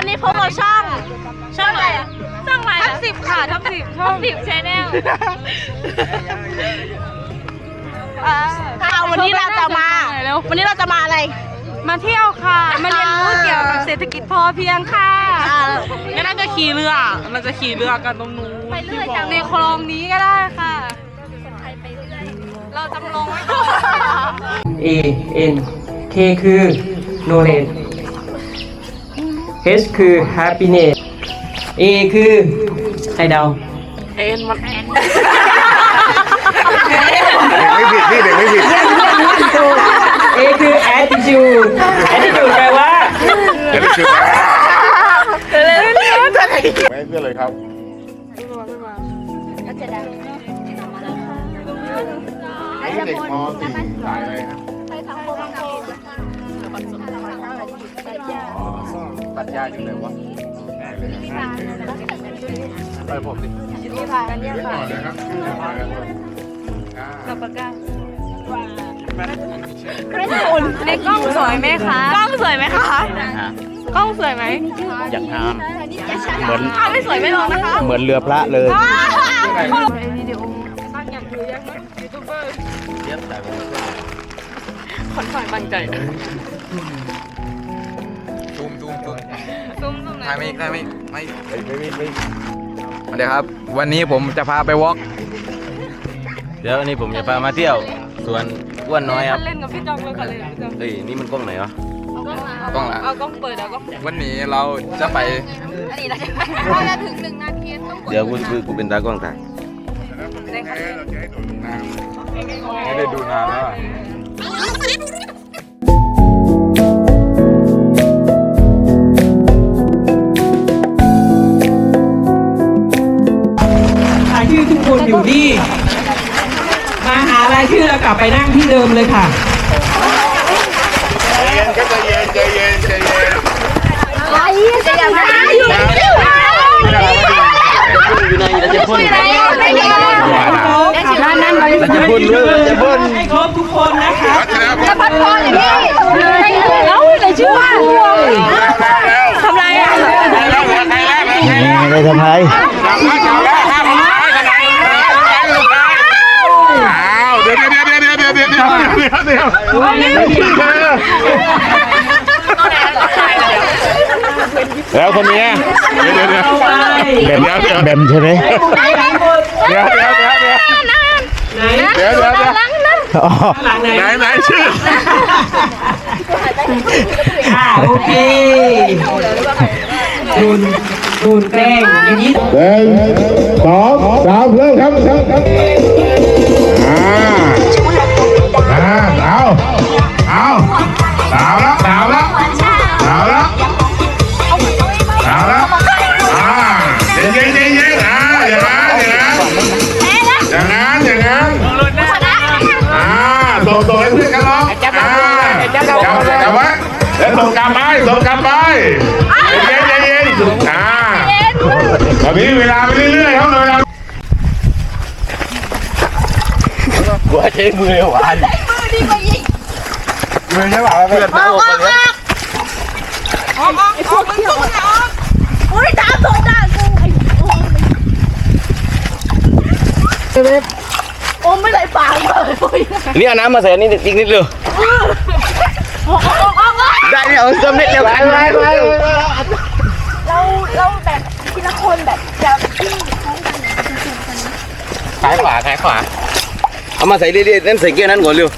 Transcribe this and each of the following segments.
วันนี้พบกับช่องช่องอะไรอะช่องอะไรทับสิบค่ะทับสิบช่องสิบชแนลค่ะวันนี้เราจะมา วันนี้เราจะมาอะไร มาเที่ยวค่ะ มาเรียนรู้เกี่ยวกับเศรษฐกิจพอเพียงค่ะอ่างั้นน่าจะขี่เรือมันจะขี่เรือกันตรงนู้นไปเรื่อยจากในคลองนี้ก็ได้ค่ะเราจำลองไว้ก่อน A N K คือ knowledge H คือ happiness A คือใครเดาเอ็นมันเด็กไม่ผิดพี่เด็กไม่ผิด A คือ attitude attitude แปลว่า เด็กไม่ผิดไม่ให้เพื่อนเลยครับนี่เด็กม .4 สายอะไรครับ ตัดยาอยู่ไหนวะไปผมดินี่พากันเนี่ยค่ะนะครับในกล้องสวยไหมคะ กล้องสวยไหมคะกล้องสวยไหมอย่างงามเหมือนถ้าไม่สวยไม่ลงนะคะ เหมือนเรือพระเลยซูม ซูมซูมซุ่มซุ่มไหนถ่ายไม่ถ่ายไม่ไม่ไม่ไม่ไม่เดี๋ยวครับ วันนี้ผมจะพาไปวอล์กเดี๋ยววันนี้ผมจะพามาเที่ยวสวนอ้วนน้อยครับ เล่นกับพี่จองเลยค่ะเล่นกับพี่จองเฮ้ยนี่มันกล้องไหนวะกล้องหละ เอากล้องเปิดเอากล้องวันนี้เราจะไปเราจะถึงหนึ่งนาทีต้องกดเดี๋ยวกูกูกูเป็นตากล้องถ่ายไม่ได้ดูนานแล้วอะ อยู่นี่ มาหาอะไรชื่อแล้วกลับไปนั่งที่เดิมเลยค่ะ ใจเย็นครัใจเย็นใจเย็นใจเย็นเราจะพูดเรื่องเราจะพูดให้ครบทุกคนนะคะจะพัฒนางนี้ฒนาแล้วทำไรอะ ยังไงทำไม ทำไร แล้วคนนี้เดี๋ยวเดี๋ยวเดี๋ยวเอาไปเดี๋ยวเดี๋ยวเดี๋ยวแบมใช่ไหมเดี๋ยวเดี๋ยวเดี๋ยวเดี๋ยวเดี๋ยวเดี๋ยวเดี๋ยวอ๋อหลังไหนไหนชื่ออ่าโอเคคุณคุณแป้งอย่างนี้หนึ่งสองสามเริ่มครับครับครับอ่า อ่าเอาเอาสาวแล้วสาวแล้วสาวแล้วสาวแล้วอ่าเย็นเย็นเย็นเย็นอ่าอย่างนั้นอย่างนั้นอย่างนั้นอย่างนั้นอ่าส่งส่งให้เพื่อนกันร้องอ่าจับจับไว้แล้วส่งกลับไปส่งกลับไปเย็นเย็นเย็นอ่าตอนนี้เวลาไปเรื่อยๆครับเลา กูใช้มือหวานมือใช่ป่ะเพื่อนโอ้โหเลยอุ้ยตาโดนด่ากูไอ้โอ้ไม่ได้ปากเลยปุ้ยนี่เอาน้ำมาใส่อันนี่อีกนิดเร็วได้เนี่ยเอาสำเร็จเร็วไปไปไปเราเราแบบทีละคนแบบจะขายขวาขายขวา เอามาใส่เรื่อยๆนั่นใส่เกียร์นั้นก่อนเร็ว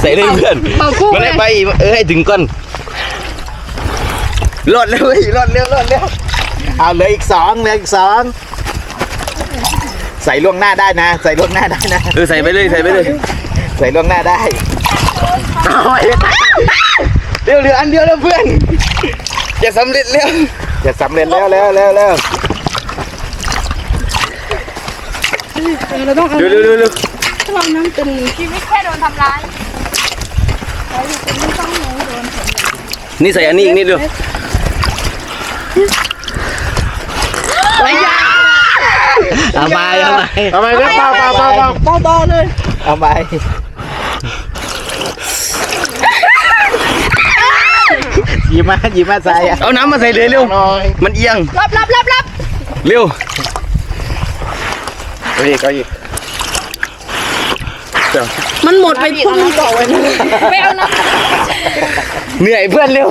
ใส่เลยเพื่อนมันได้ไปเออให้ถึงก่อนรอดเร็วเว้ยรอดเร็วรอดเร็วเอาเหลยอีกสองเหลยอีกสองใส่ล่วงหน้าได้นะ ใส่ล่วงหน้าได้นะ เออใส่ไปเลยใส่ไปเลยใส่ล่วงหน้าได้เอาไว้ เร็วเหลืออันเดียวแล้วเพื่อนจะสำเร็จแล้วจะสำเร็จแล้วแล้วแล้วแล้วเร็วเร็วเร็วเร็วชีวิตแค่โดนทำร้ายนี่ใส่อันนี้อีกนิดเดียวเอาไปเอาไปเอาไปเปล่าเปล่าเปล่าเปล่าต่อต่อเลยเอาไปห ยิบมาหยิบมาใส่อะเอาน้ำมาใส่เลยเร็วมันเอียง รับรับรับรับเร็ว เอาอีกเอาอีกมันหมดไปพวกมึงต่อไว้นะไม่เอานะเหนื่อยเพื่อนเร็ว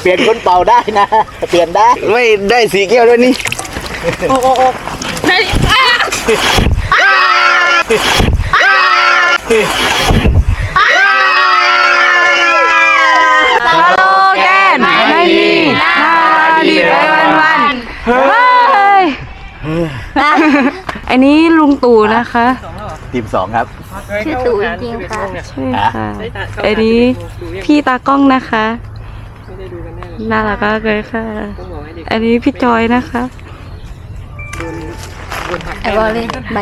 เปลี่ยนคนเป่าได้นะ เปลี่ยนได้ ไม่ได้สีแก้วด้วยนี่ส อันนี้ลุงตู่นะคะทีมสองครับ ชื่อตู่จริงค่ะ ใช่ค่ะอันนี้พี่ตากล้องนะคะ น่ารักมากเลยค่ะ อันนี้พี่จอยนะคะ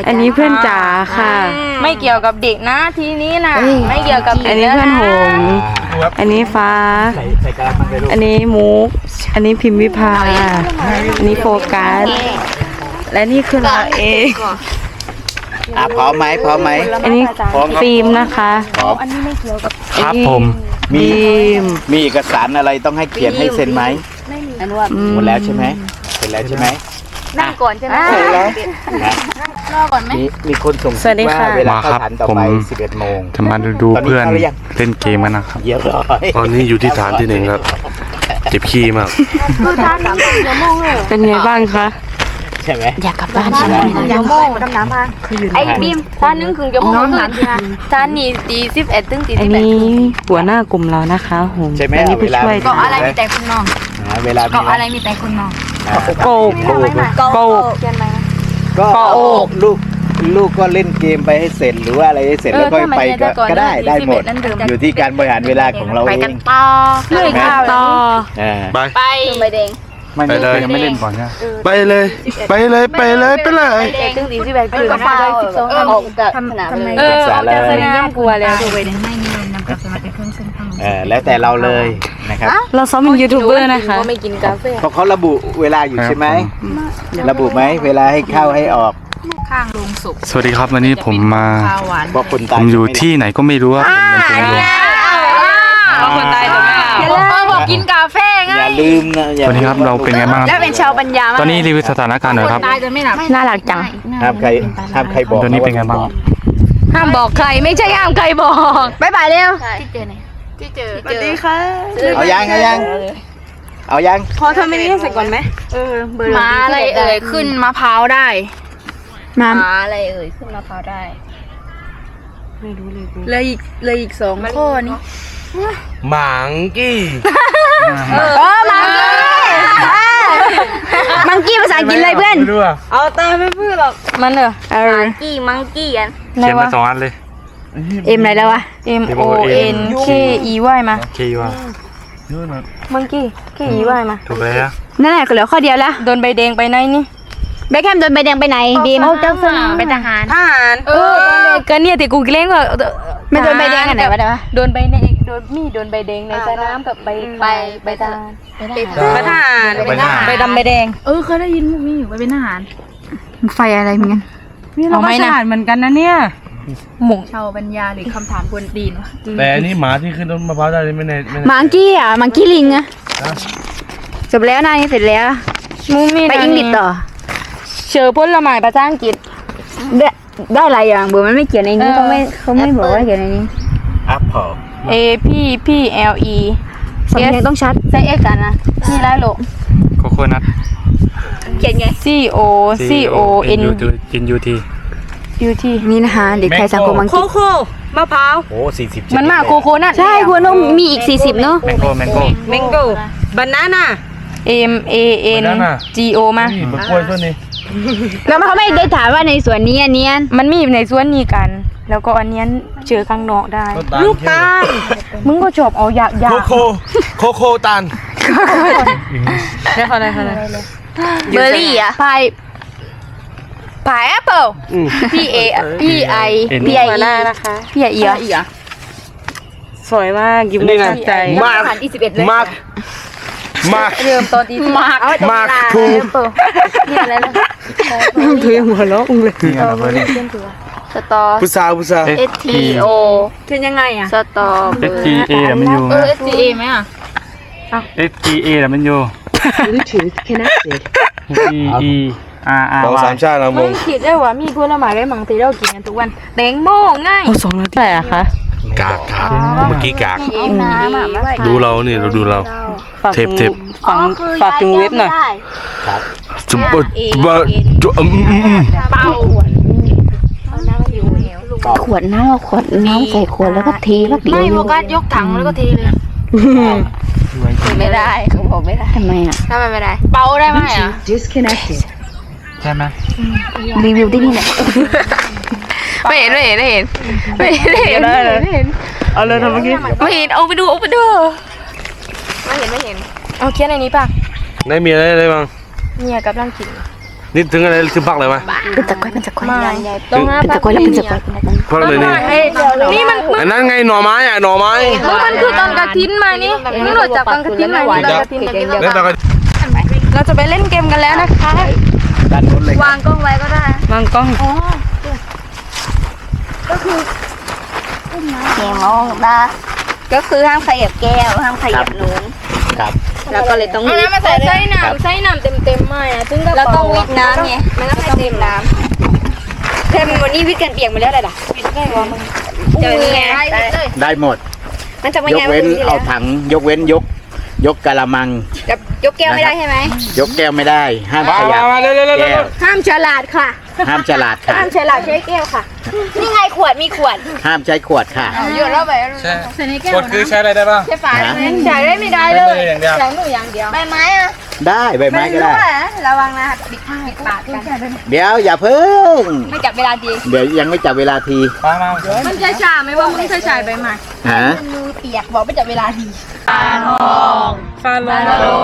อันนี้เพื่อนจ๋าค่ะ ไม่เกี่ยวกับเด็กนะทีนี้นะไม่เกี่ยวกับอันนี้เพื่อนหงส์อันนี้ฟ้า ใส่ใส่กระมังไปลูกอันนี้มุก อันนี้พิมพ์วิภา อันนี้โฟกัส และนี่คือเราเองอะพร้อมไหมพร้อมไหมอันนี้ฟิล์มนะคะพร้อมครับผมมีฟิล์มมีเอกสารอะไรต้องให้เขียนให้เซ็นไหมอืหมดแล้วใช่ไหมเสร็จแล้วใช่ไหมนั่งก่อนใช่ไหมนะรอก่อนไหมมีมีคนส่งสวัสดีค่ะว่าเวลามาเข้าครับฐานต่อผมไป11โมงจะมาดูตอนนี้เพื่อนเข้าหรือยังเล่นเกมกันนะครับเยี่ยมร้อยตอนนี้อยู่ที่ฐานที่หนึ่งครับเจ็บขี้มากเป็นไงบ้างคะ ใช่ไหมอย่าโม่ดำน้ำพังไอ้บีมตอนนึงคือจะโม่น้ำพังตอนนี้ตีสิบเอ็ดถึงตีอัสินบเอ็ดนี้หัวหน้ากลุ่มเรานะคะหงส์ใช่ไหมอันนี้เอาผู้เวลาช่วยเกาะอะไรมีแต่คุณน้องอ่าเวลามีเกาะอะไรมีแต่คุณน้องอ่าโกกโกกโกกเขียนไหมก็เกาะอกลูกลูกก็เล่นเกมไปให้เสร็จหรือว่าอะไรให้เสร็จแล้วก็ไปก็ก็ได้ได้หมด อยู่ที่การบริหารเวลาของเราไปเอกันงต่อเลื่อยข้าวต่ออ่าไปไปใบแดง ไม่ไปเลย ยังไม่เล่นก่อนไปเลย ไปเลยไปเลยไปเลยใบแดงถึงตีสิบเอ็ดคือก็เปล่าออกจากสนามเลยเออออกจากสนามกลัวแล้วเออแล้วแต่เราเลยนะครับเราซ้อมเป็นยูทูบเบอร์นะคะไม่กินกาแฟเพราะเขาระบุเวลาอยู่ครับใช่ไหมผมระบุไหมเวลาให้เข้าให้ออกข้างลงศพสวัสดีครับวันนี้ผมมาเพราะคนผตายมอยู่ที่ไหนก็ไม่รู้ครับผมเป็นคนรวมคนตายตัวแม่เออบอกกินกาแฟไง อย่าลืมนะอย่าสวัสดีครับเราเป็นไงบ้างคแล้วรับ เป็นชาวปัญญาตอนนี้รีวิวสถานการณ์หน่อยครับ ตายจนไม่หลับน่ารักจัง ห้ามใครห้ามใครบอกตอนนี้เป็นไงบ้างห้ามบอกใครไม่ใช่ห้ามใครบอกบายบายเร็วที่เจอไหนที่เจอสวัสดีค่ะเอายังเอายังเอายังพอทำไม่ได้เสร็จก่อนไหมม้าอะไรเอ่ยขึ้นมะพร้าวได้ม้าอะไรเอ่ยขึ้นมะพร้าวได้เลยอีกเลยอีกสองข้อนี้หมางกี้ เออมังกี้มังกี้ภาษาอังกฤษอะไรเพื่อน ไม่รู้อะเอาตาไม่พูดหรอกมันเหรอมังกี้มังกี้อันเขียนมาสองอันเลย เอ็มอะไรแล้ววะ M O N K E Y มา โอเคว่ามังกี้แค่อีว่ามา ถูกแล้วนั่นแหละก็เหลือข้อเดียวแล้วโดนใบแดงไปไหนนี่เบคแฮมโดนใบแดงไปไหนบีมเจ้าสนามเป็นทหารทหารเออก็เนี่ยที่กูเกรงว่าไม่โดนใบแดงอันไหนวะเดี๋ยวโดนใบแดง โดนมีโดนใบแดงในสนามกับใบไปใบตาลไปทหาร ไปหน้าใบดำใบแดง เออเคยได้ยินมุกนี้อยู่ไปเป็นทหารไฟอะไรเหมือนกันนี่เราก็ฉลาดเหมือนกันนะเนี่ยหมุงชาวปัญญาหรือคำถามคนดีนแต่อันนี้หมาที่ขึ้นต้นมะพร้าวได้ไม่แน่ไม่แน่มังกี้อะมังกี้ลิงอะจบแล้วนายเสร็จแล้วมูมีไปอังกฤษต่อเชอผลไม้ภาษาอังกฤษได้ได้หลายอย่างเบอร์มันไม่เขียนในนี้เออเขาไม่เขาไม่บอกว่าเขียนในนี้ อัพพอ A P P L E สำเนียงต้องชัด ใช้เอกกันนะนี่ไรโลโคโคนัทเขียนไง C O C O N N U T U T นี่นะคะเด็กไทยสังคมอังโคกฤษโค่มะพร้าวโอ้สี่สิบมันมากโคโคนัทใช่คุณต้องมีอีก40เนอะแมงโก้แมงโก้แมงโก้บานาน่า M A N Banana G O มานี่มะกล้วยต้นนี้แล้วเขาไม่ได้ถามว่าในสวนนี้อันเนี้ยมันมีในส่วนนี้กัน แล้วก็อันเนี้ยเจอข้างนอกได้ลูกตาลมึงก็ชอบเอาอยากอยากโคโคโคตันได้เขาได้เขาได้เบอร์รี่อะ พายพายแอปเปิล P A P I P I หัวห E น้านะคะ P I E อะสวยมากยิ้มนี่ไงตั้งใจมากผ่านที่11เลยมากมาก เริ่มตอนที่มากมากคูคูนี่อะไรนะเธอยังหัวเราะอุ้งเลย นี่อะไรนี่ สตอพุทราพุทรา S T O เป็นยังไงอะสตอ S T A แต่มันอยู่เออ S T A ไหมอะ S T A แต่มันอยู่ Bluetooth connected E E R R สองสาม Y ชาติเรามไม่งคิดได้ว่ามีผลไม้ได้บางทีเรากินกันทุกวันแตงโมง่ายเอาสองนาทีอะไรอะคะกากครับเมื่อกี้กาก เองน้ำอะดูเราเนี่ยเราดูเรา ฝากเทปถึงเทปฟังฝากถึงเว็บหน่อย จุ๊บจุ๊บจุ๊บอืมอืมอืมเป่า ขวดน้ำเอาขวดน้ำใส่ขวดแล้วก็เทแล้วปิดไม่โฟกัสยกถังแล้วก็เทเลยไม่ได้เขาบอกไม่ได้ทำไมอะทำไมไม่ได้ เป่าได้ไหมอะ disconnected ใช่ไหมรีวิวที่นี่แหละไม่เห็นไม่เห็นไม่เห็นไม่เห็นไม่เห็นได้เลยไม่เห็นเอาเลยทำเมื่อกี้ไม่เห็นเอาไปดูเอาไปดูไม่เห็นไม่เห็นเอาเขียนในนี้ป่ะได้มีอะไรอะไรบ้างเนี่ยกับร่างกิน นี่ถึงอะไรถึงพักเลยไหมเป็นตะกร้อยเป็นตะกร้อยต้องเป็นตะกร้อยแล้วเป็นตะกร้อยพักเลยนี่นี่มันอันนั้นไงหน่อไม้อะหน่อไม้มันคือตอนกระทินมานี่นี่หนูจับตอนกระทินมานี่ตอนกระทินแล้วตอนก็เราจะไปเล่นเกมกันแล้วนะคะด้านนู้นเลยวางกล้องไว้ก็ได้วางกล้องเกมมองตาก็คือห้ามขยับแก้วห้ามขยับนู้นครับ แล้วก็เลยต้องวิดใส่ใส่น้ำใส่น้ำเต็มเต็มๆมาอะซึ่งเราต้องวิดน้ำไงมันก็ไม่เต็มน้ำเทมวันนี้วิดกันเปียกมาแล้วอะไรล่ะวิดได้หรอมันจะนี่ไงได้หมด มันจะไม่ยกไงเว้นเอาถัง ยกเว้นยก ยกกะละมัง จะยกแก้วไม่ได้ใช่ไหมยกแก้วไม่ได้ ห้ามมาขยับมาเร็วเร็วเร็วแก้วห้ามฉลาดค่ะ ห้ามฉลาดค่ะ ห้ามฉลาดใช้แก้วค่ะ นี่ไงขวดมีขวดห้ามใช้ขวดค่ะ โยนเข้าไปใช่กดคือใช้อะไรได้บ้าง ใช้ฝาได้ไหมใช้ได้ไม่ได้เลยอย่างเดียวอย่างหนูอย่างเดียวใบไม้อะได้ใบไม้ก็ได้ระวังนะปิดข้างปิดปากกันเดี๋ยวอย่าเพิ่ง ไม่จับเวลาดีเดี๋ยวยังไม่จับเวลาทีมามามันจะช้าไหมว่ามึงเคยใช้ใบไม้ฮะมือเปียกบอกไม่จับเวลาดีฟาโล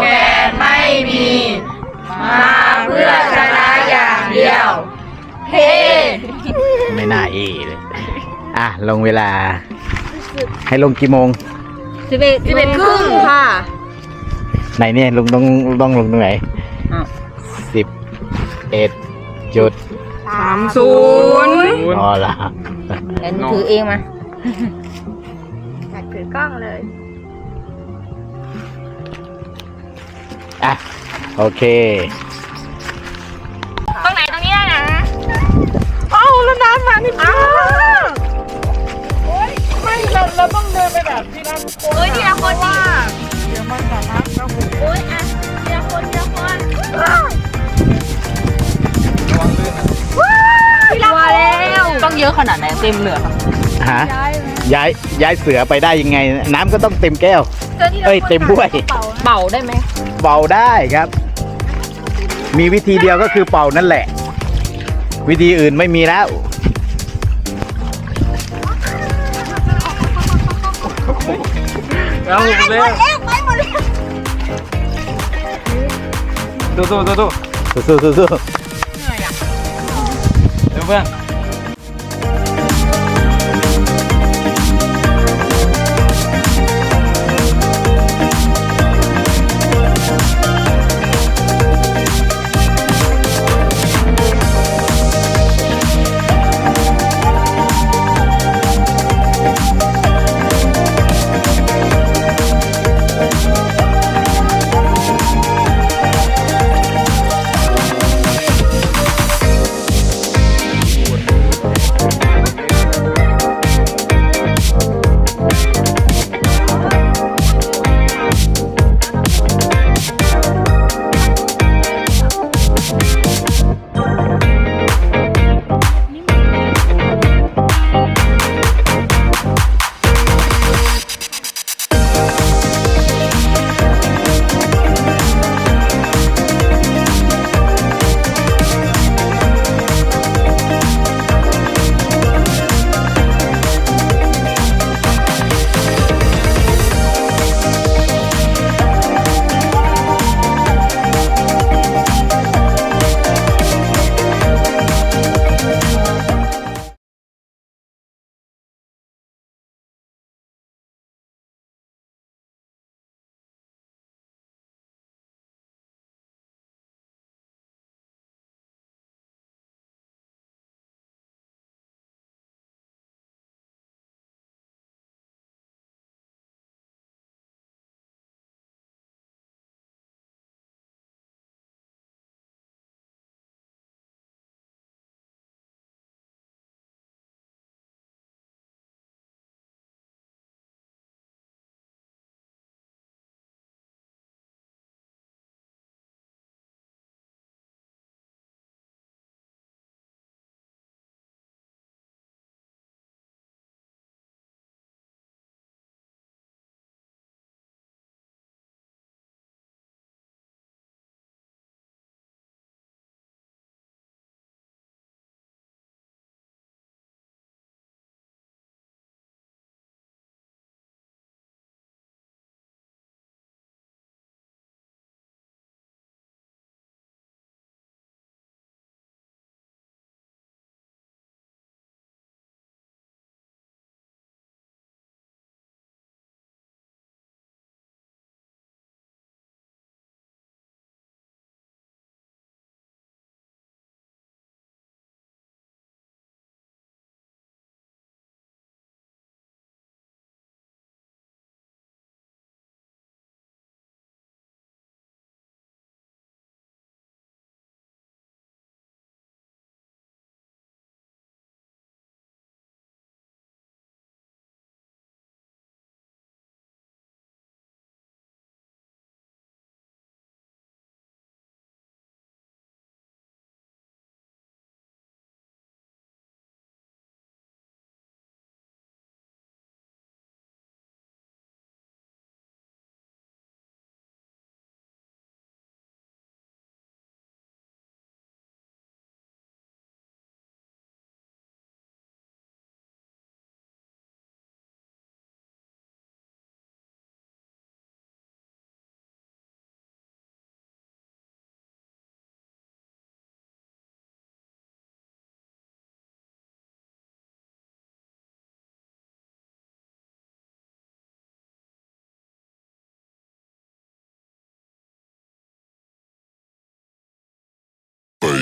แกนไม่มี มาเพื่อชนะอย่างเดียว เฮ้ไม่น่าเอเลย อะ ลงเวลา ให้ลงกี่โมง สิบเอ็ดสิบเอ็ดครึ่งค่ะ ไหนเนี่ยลงต้องต้องลงตรงไหนสิบเอ็ดจุดสามศูนย์พอละเดี๋ยวหนูถือเองมาอยากถือกล้องเลย อะ โอเค น้ำมานี่อ้าวโอ๊ยไม่เราเราต้องเดินไปแบบที่นั่นเฮ้ยทีละคนดิ เดี๋ยวมันแบบน้ำเข้าหูโอ้ยอะทีละคนทีละคนว้าแล้วต้องเยอะขนาดไหนเต็มเหลือฮะย้ายย้ายเสือไปได้ยังไง น้ำก็ต้องเต็มแก้ว เอ้ยเต็มถ้วย เป่าได้ไหมเป่าได้ครับ มีวิธีเดียวก็คือเป่านั่นแหละ วิธีอื่นไม่มีแล้ว เอาเร็วตู้ตู้ตู้ตู้สู้สู้สู้เร็วเพื่อน Face in your face. What the hell is